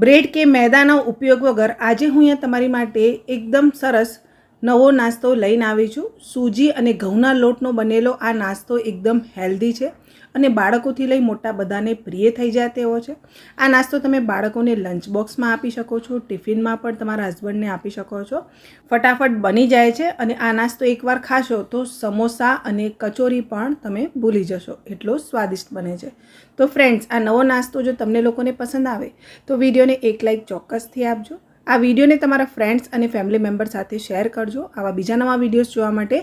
Bread કે મેદાનો ઉપયોગ વગર આજે હું અહીંયા તમારી માટે એકદમ સરસ નવો નાસ્તો લઈને આવી છું. સૂજી અને ઘઉંના લોટનો બનેલો આ નાસ્તો એકદમ હેલ્ધી છે. અને બાળકોથી લઈ મોટા બધાને પ્રિય થઈ જાય તેવો છે. આ નાસ્તો તમે બાળકોને લંચ બોક્સમાં આપી શકો છો, ટિફિનમાં પણ તમારા હસબન્ડને આપી શકો છો. ફટાફટ બની જાય છે અને આ નાસ્તો એકવાર ખાશો તો સમોસા અને કચોરી પણ તમે ભૂલી જશો, એટલો સ્વાદિષ્ટ બને છે. તો ફ્રેન્ડ્સ આ નવો નાસ્તો જો તમને લોકોને પસંદ આવે, તો વિડીયોને એક લાઈક ચોક્કસથી આપજો. આ વિડીયોને તમારા ફ્રેન્ડ્સ અને ફેમિલી મેમ્બર સાથે શેર કરજો. આવા બીજા નવા વિડીયોઝ જોવા માટે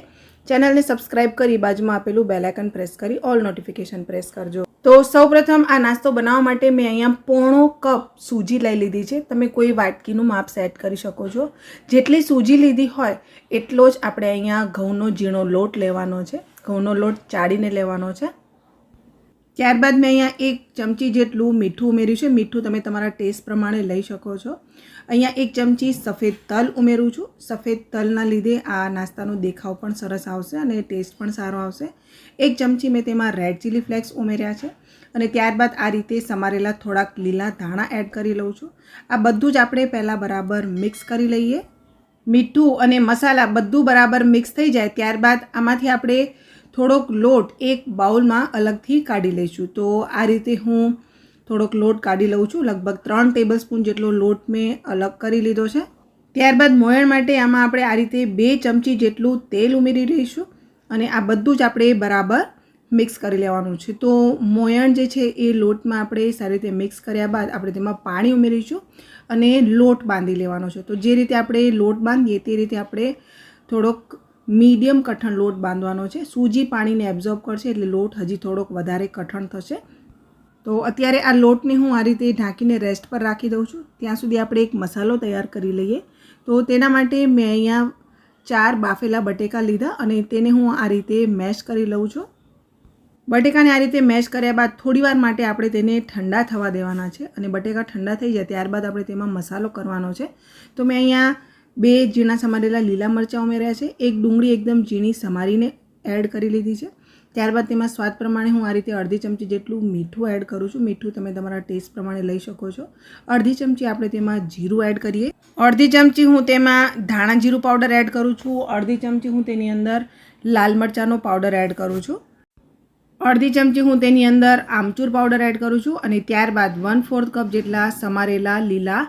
ચેનલને સબસ્ક્રાઇબ કરી બાજુમાં આપેલું બેલાઇકન પ્રેસ કરી ઓલ નોટિફિકેશન પ્રેસ કરજો. તો સૌપ્રથમ આ નાસ્તો બનાવવા માટે મેં અહીંયા પોણો કપ સૂજી લઈ લીધી છે. તમે કોઈ વાટકીનું માપ સેટ કરી શકો છો. જેટલી સૂજી લીધી હોય એટલો જ આપણે અહીંયા ઘઉંનો ઝીણો લોટ લેવાનો છે. ઘઉંનો લોટ ચાળીને લેવાનો છે. ત્યારબાદ મેં અહીંયા એક ચમચી જેટલું મીઠું ઉમેર્યું છે. મીઠું તમે તમારા ટેસ્ટ પ્રમાણે લઈ શકો છો. અહીંયા એક ચમચી સફેદ તલ ઉમેરું છું. સફેદ તલના લીધે આ નાસ્તાનો દેખાવ પણ સરસ આવશે અને ટેસ્ટ પણ સારો આવશે. એક ચમચી મેં તેમાં રેડ ચીલી ફ્લેક્સ ઉમેર્યા છે અને ત્યારબાદ આ રીતે સમારેલા થોડાક લીલા ધાણા એડ કરી લઉં છું. આ બધું જ આપણે પહેલાં બરાબર મિક્સ કરી લઈએ. મીઠું અને મસાલા બધું બરાબર મિક્સ થઈ જાય ત્યારબાદ આમાંથી આપણે થોડોક લોટ એક બાઉલમાં અલગથી કાઢી લઈશું. તો આ રીતે હું થોડોક લોટ કાઢી લઉં છું. લગભગ ત્રણ ટેબલ સ્પૂન જેટલો લોટ મેં અલગ કરી લીધો છે. ત્યારબાદ મોયણ માટે આમાં આપણે આ રીતે બે ચમચી જેટલું તેલ ઉમેરી રહીશું અને આ બધું જ આપણે બરાબર મિક્સ કરી લેવાનું છે. તો મોયણ જે છે એ લોટમાં આપણે સારી રીતે મિક્સ કર્યા બાદ આપણે તેમાં પાણી ઉમેરીશું અને લોટ બાંધી લેવાનો છે. તો જે રીતે આપણે લોટ બાંધીએ તે રીતે આપણે થોડોક મીડિયમ કઠણ લોટ બાંધવાનો છે. સૂજી પાણીને એબ્ઝોર્બ કરશે એટલે લોટ હજી થોડોક વધારે કઠણ થશે. તો અત્યારે આ લોટને હું આ રીતે ઢાંકીને રેસ્ટ પર રાખી દઉં છું. ત્યાં સુધી આપણે એક મસાલો તૈયાર કરી લઈએ. તો તેના માટે મેં અહીંયા ચાર બાફેલા બટેકા લીધા અને તેને હું આ રીતે મેશ કરી લઉં છું. બટેકાને આ રીતે મેશ કર્યા બાદ થોડીવાર માટે આપણે તેને ઠંડા થવા દેવાના છે અને બટેકા ઠંડા થઈ જાય ત્યારબાદ આપણે તેમાં મસાલો કરવાનો છે. તો મેં અહીંયા બે ઝીણા સમારેલા લીલા મરચાં ઉમેર્યા છે. એક ડુંગળી એકદમ ઝીણી સમારીને એડ કરી લીધી છે. ત્યારબાદ તેમાં સ્વાદ પ્રમાણે હું આ રીતે અડધી ચમચી જેટલું મીઠું એડ કરું છું. મીઠું તમે તમારા ટેસ્ટ પ્રમાણે લઈ શકો છો. અડધી ચમચી આપણે તેમાં જીરું એડ કરીએ. અડધી ચમચી હું તેમાં ધાણા જીરું પાવડર એડ કરું છું. અડધી ચમચી હું તેની અંદર લાલ મરચાંનો પાવડર એડ કરું છું. અડધી ચમચી હું તેની અંદર આમચૂર પાવડર એડ કરું છું અને ત્યારબાદ વન ફોર્થ કપ જેટલા સમારેલા લીલા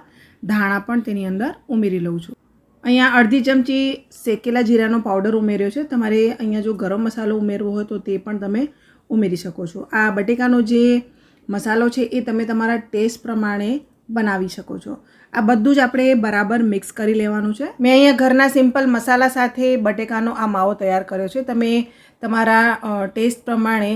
ધાણા પણ તેની અંદર ઉમેરી લઉં છું. અહીંયા અડધી ચમચી શેકેલા જીરાનો પાવડર ઉમેર્યો છે. તમારે અહીંયા જો ગરમ મસાલો ઉમેરવો હોય તો તે પણ તમે ઉમેરી શકો છો. આ બટેકાનો જે મસાલો છે એ તમે તમારા ટેસ્ટ પ્રમાણે બનાવી શકો છો. આ બધું જ આપણે બરાબર મિક્સ કરી લેવાનું છે. મેં અહીંયા ઘરના સિમ્પલ મસાલા સાથે બટેકાનો આ માવો તૈયાર કર્યો છે. તમે તમારા ટેસ્ટ પ્રમાણે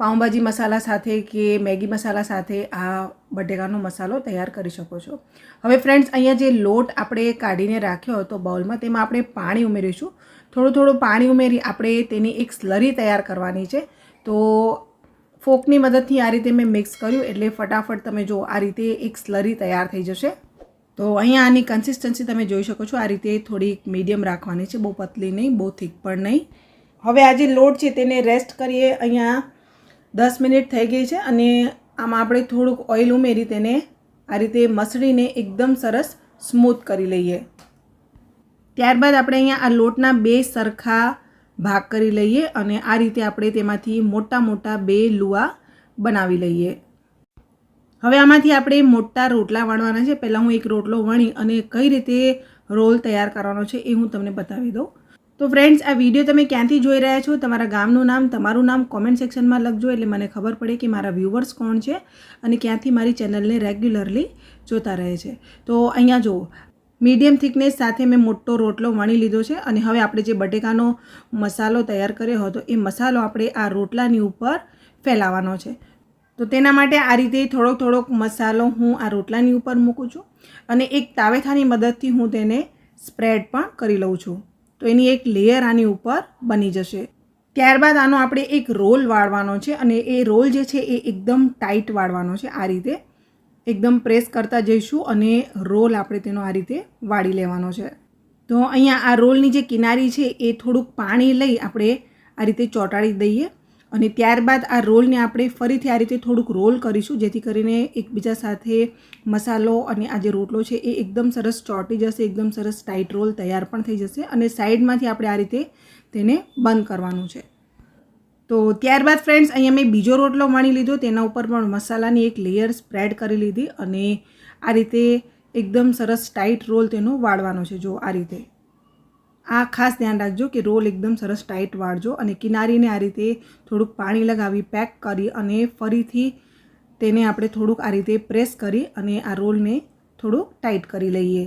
પાઉંભાજી મસાલા સાથે કે મેગી મસાલા સાથે આ બટેકાનો મસાલો તૈયાર કરી શકો છો. હવે ફ્રેન્ડ્સ અહીંયા જે લોટ આપણે કાઢીને રાખ્યો હતો બાઉલમાં, તેમાં આપણે પાણી ઉમેરીશું. થોડું થોડું પાણી ઉમેરી આપણે તેની એક સ્લરી તૈયાર કરવાની છે. તો ફોકની મદદથી આ રીતે મેં મિક્સ કર્યું એટલે ફટાફટ તમે જો આ રીતે એક સ્લરી તૈયાર થઈ જશે. તો અહીંયા આની કન્સિસ્ટન્સી તમે જોઈ શકો છો, આ રીતે થોડીક મીડિયમ રાખવાની છે, બહુ પતલી નહીં, બહુ થીક પણ નહીં. હવે આ જે લોટ છે તેને રેસ્ટ કરીએ અહીંયા દસ મિનિટ થઈ ગઈ છે અને આમાં આપણે થોડુંક ઓઇલ ઉમેરી તેને આ રીતે મસળીને એકદમ સરસ સ્મૂથ કરી લઈએ. ત્યારબાદ આપણે અહીંયા આ લોટના બે સરખા ભાગ કરી લઈએ અને આ રીતે આપણે તેમાંથી મોટા મોટા બે લુઆ બનાવી લઈએ. હવે આમાંથી આપણે મોટા રોટલા વણવાના છે. પહેલાં હું એક રોટલો વણી અને કઈ રીતે રોલ તૈયાર કરવાનો છે એ હું તમને બતાવી દઉં. તો ફ્રેન્ડ્સ આ વીડિયો તમે ક્યાંથી જોઈ રહ્યા છો? તમારા ગામનું નામ, તમારું નામ કોમેન્ટ સેક્શનમાં લખજો એટલે મને ખબર પડે કે મારા વ્યૂવર્સ કોણ છે અને ક્યાંથી મારી ચેનલને રેગ્યુલરલી જોતા રહે છે. તો અહીંયા જુઓ મીડિયમ થિકનેસ સાથે મેં મોટો રોટલો વણી લીધો છે અને હવે આપણે જે બટેકાનો મસાલો તૈયાર કર્યો હતો, એ મસાલો આપણે આ રોટલાની ઉપર ફેલાવવાનો છે. તો તેના માટે આ રીતે થોડોક થોડોક મસાલો હું આ રોટલાની ઉપર મૂકું છું અને એક તાવેથાની મદદથી હું તેને સ્પ્રેડ પણ કરી લઉં છું. તો એની એક લેયર આની ઉપર બની જશે. ત્યારબાદ આનો આપણે એક રોલ વાળવાનો છે અને એ રોલ જે છે એ એકદમ ટાઈટ વાળવાનો છે. આ રીતે એકદમ પ્રેસ કરતા જઈશું અને રોલ આપણે તેનો આ રીતે વાળી લેવાનો છે. તો અહીંયા આ રોલની જે કિનારી છે એ થોડુંક પાણી લઈ આપણે આ રીતે ચોંટાડી દઈએ. અને ત્યારબાદ આ રોલને આપણે ફરીથી આ રીતે થોડુંક રોલ કરીશું, જેથી કરીને એકબીજા સાથે મસાલો અને આ જે રોટલો છે એ એકદમ સરસ ચોંટી જશે, એકદમ સરસ ટાઈટ રોલ તૈયાર પણ થઈ જશે અને સાઈડમાંથી આપણે આ રીતે તેને બંધ કરવાનું છે. તો ત્યારબાદ ફ્રેન્ડ્સ અહીંયા મેં બીજો રોટલો વણી લીધો, તેના ઉપર પણ મસાલાની એક લેયર સ્પ્રેડ કરી લીધી અને આ રીતે એકદમ સરસ ટાઈટ રોલ તેનો વાળવાનો છે, જો આ રીતે. આ ખાસ ધ્યાન રાખજો કે રોલ એકદમ સરસ ટાઈટ વાળજો અને કિનારીને આ રીતે થોડુંક પાણી લગાવી, પેક કરી અને ફરીથી તેને આપણે થોડુંક આ રીતે પ્રેસ કરી અને આ રોલને થોડુંક ટાઈટ કરી લઈએ.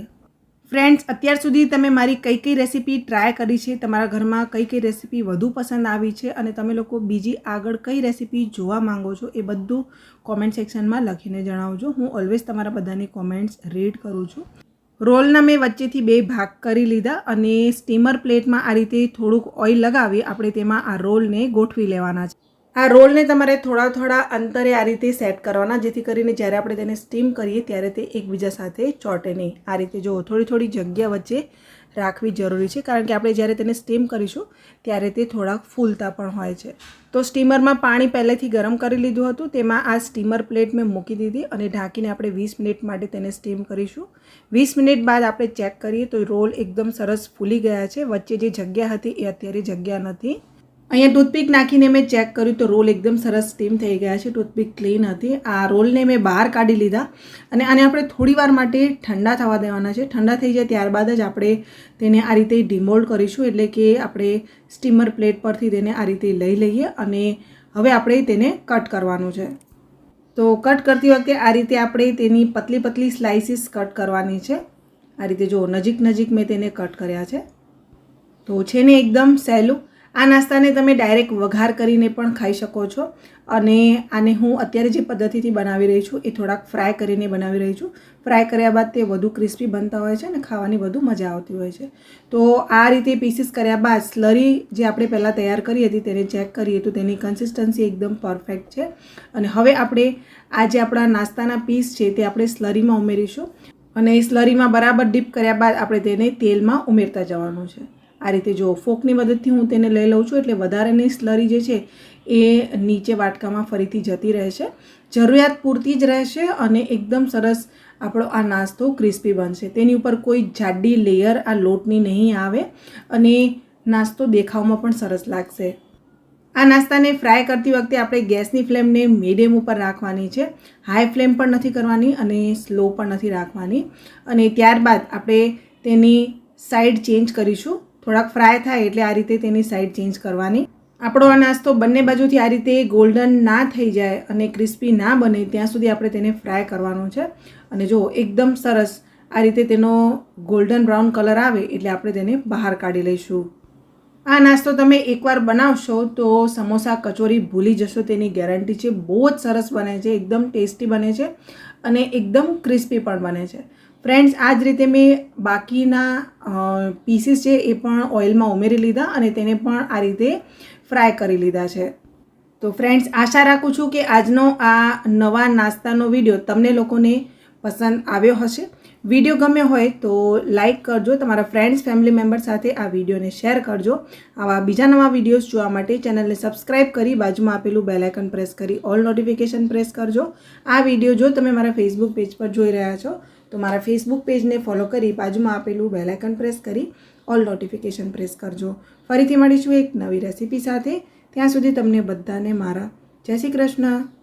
ફ્રેન્ડ્સ, અત્યાર સુધી તમે મારી કઈ કઈ રેસીપી ટ્રાય કરી છે? તમારા ઘરમાં કઈ કઈ રેસીપી વધુ પસંદ આવી છે? અને તમે લોકો બીજી આગળ કઈ રેસીપી જોવા માંગો છો? એ બધું કોમેન્ટ સેક્શનમાં લખીને જણાવજો. હું ઓલવેઝ તમારા બધાની કોમેન્ટ્સ રીડ કરું છું. રોલના મેં વચ્ચેથી બે ભાગ કરી લીધા અને સ્ટીમર પ્લેટમાં આ રીતે થોડુંક ઓઇલ લગાવી આપણે તેમાં આ રોલને ગોઠવી લેવાના છે. આ રોલને તમારે થોડા થોડા અંતરે આ રીતે સેટ કરવાના, જેથી કરીને જ્યારે આપણે તેને સ્ટીમ કરીએ ત્યારે તે એકબીજા સાથે ચોંટે નહીં. આ રીતે જો થોડી થોડી જગ્યા વચ્ચે રાખવી જરૂરી છે. કારણ કે આપણે જ્યારે તેને સ્ટીમ કરીશું, ત્યારે તે થોડાક ફૂલતા પણ હોય છે. તો સ્ટીમરમાં પાણી પહેલેથી ગરમ કરી લીધું હતું. તેમાં આ સ્ટીમર પ્લેટ મેં મૂકી દીધી અને ઢાંકીને આપણે વીસ મિનિટ માટે તેને સ્ટીમ કરીશું. વીસ મિનિટ બાદ આપણે ચેક કરીએ તો રોલ એકદમ સરસ ફૂલી ગયા છે. વચ્ચે જે જગ્યા હતી એ અત્યારે જગ્યા નથી. અહીંયા ટૂથપીક નાખીને મેં ચેક કર્યું તો રોલ એકદમ સરસ સ્ટીમ થઈ ગયા છે, ટૂથપીક ક્લીન હતી. આ રોલને મેં બહાર કાઢી લીધા અને આને આપણે થોડી વાર માટે ઠંડા થવા દેવાના છે. ઠંડા થઈ જાય ત્યારબાદ જ આપણે તેને આ રીતે ડિમોલ્ડ કરીશું, એટલે કે આપણે સ્ટીમર પ્લેટ પરથી તેને આ રીતે લઈ લઈએ અને હવે આપણે તેને કટ કરવાનું છે. તો કટ કરતી વખતે આ રીતે આપણે તેની પતલી પતલી સ્લાઇસીસ કટ કરવાની છે. આ રીતે જો નજીક નજીક મેં તેને કટ કર્યા છે. તો છે ને એકદમ સહેલું આ નાસ્તાને તમે ડાયરેક્ટ વઘાર કરીને પણ ખાઈ શકો છો. અને આને હું અત્યારે જે પદ્ધતિથી બનાવી રહી છું, એ થોડાક ફ્રાય કરીને બનાવી રહી છું. ફ્રાય કર્યા બાદ તે વધુ ક્રિસ્પી બનતા હોય છે અને ખાવાની વધુ મજા આવતી હોય છે. તો આ રીતે પીસીસ કર્યા બાદ સ્લરી જે આપણે પહેલાં તૈયાર કરી હતી તેને ચેક કરીએ તો તેની કન્સિસ્ટન્સી એકદમ પરફેક્ટ છે. અને હવે આપણે આ જે આપણા નાસ્તાના પીસ છે તે આપણે સ્લરીમાં ઉમેરીશું. અને એ સ્લરીમાં બરાબર ડીપ કર્યા બાદ આપણે તેને તેલમાં ઉમેરતા જવાનું છે. આ રીતે જો ફોકની મદદથી હું તેને લઈ લઉં છું એટલે વધારેની સ્લરી જે છે એ નીચે વાટકામાં ફરીથી જતી રહેશે. જરૂરિયાત પૂરતી જ રહેશે અને એકદમ સરસ આપણો આ નાસ્તો ક્રિસ્પી બનશે. તેની ઉપર કોઈ જાડી લેયર આ લોટની નહીં આવે અને નાસ્તો દેખાવમાં પણ સરસ લાગશે. આ નાસ્તાને ફ્રાય કરતી વખતે આપણે ગેસની ફ્લેમને મીડિયમ ઉપર રાખવાની છે. હાઈ ફ્લેમ પણ નથી કરવાની અને સ્લો પણ નથી રાખવાની. અને ત્યારબાદ આપણે તેની સાઈડ ચેન્જ કરીશું. થોડાક ફ્રાય થાય એટલે આ રીતે તેની સાઈડ ચેન્જ કરવાની. આપણો આ નાસ્તો બંને બાજુથી આ રીતે ગોલ્ડન ના થઈ જાય અને ક્રિસ્પી ના બને, ત્યાં સુધી આપણે તેને ફ્રાય કરવાનો છે. અને જો એકદમ સરસ આ રીતે તેનો ગોલ્ડન બ્રાઉન કલર આવે એટલે આપણે તેને બહાર કાઢી લઈશું. આ નાસ્તો તમે એકવાર બનાવશો તો સમોસા કચોરી ભૂલી જશો, તેની ગેરંટી છે. બહુ જ સરસ બને છે, એકદમ ટેસ્ટી બને છે અને એકદમ ક્રિસ્પી પણ બને છે. ફ્રેન્ડ્સ આ જ રીતે મેં બાકીના પીસીસ છે એ પણ ઓઇલમાં ઉમેરી લીધા અને તેને પણ આ રીતે ફ્રાય કરી લીધા છે. તો ફ્રેન્ડ્સ આશા રાખું છું કે આજનો આ નવા નાસ્તાનો વીડિયો તમને લોકોને પસંદ આવ્યો હશે. વીડિયો ગમ્યો હોય તો લાઈક કરજો, તમારા ફ્રેન્ડ્સ ફેમિલી મેમ્બર સાથે આ વિડીયોને શેર કરજો. આવા બીજા નવા વિડીયોઝ જોવા માટે ચેનલને સબસ્ક્રાઈબ કરી બાજુમાં આપેલું બેલાઇકન પ્રેસ કરી ઓલ નોટિફિકેશન પ્રેસ કરજો. આ વીડિયો જો તમે મારા ફેસબુક પેજ પર જોઈ રહ્યા છો તો મારા ફેસબુક પેજને ફોલો કરી બાજુમાં આપેલું બેલાઇકન પ્રેસ કરી ઓલ નોટિફિકેશન પ્રેસ કરજો. ફરીથી મળીશું એક નવી રેસીપી સાથે. ત્યાં સુધી તમને બધાને મારા જય શ્રી કૃષ્ણ.